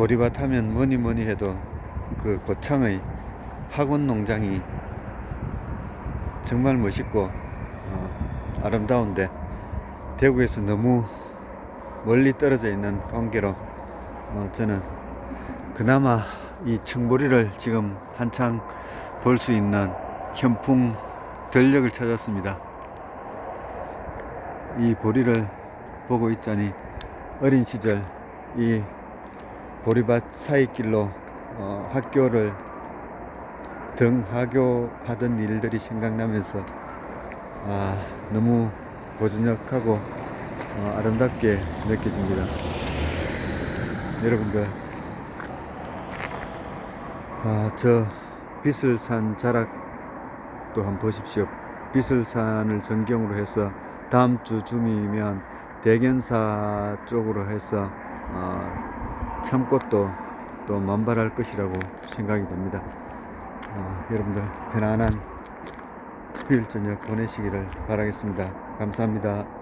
보리밭 하면 뭐니 뭐니 해도 그 고창의 학원 농장이 정말 멋있고 어, 아름다운데 대구에서 너무 멀리 떨어져 있는 관계로 어, 저는 그나마 이 청보리를 지금 한창 볼 수 있는 현풍 전력을 찾았습니다. 이 보리를 보고 있자니 어린 시절 이 보리밭 사이길로 어, 학교를 등하교하던 일들이 생각나면서 아, 너무 고즈넉하고 어, 아름답게 느껴집니다. 여러분들, 아, 저 비슬산 자락도 한번 보십시오. 비슬산을 전경으로 해서 다음 주 줌이면 대견사 쪽으로 해서 어, 참꽃도 또 만발할 것이라고 생각이 됩니다. 어, 여러분들 편안한 휴일 저녁 보내시기를 바라겠습니다. 감사합니다.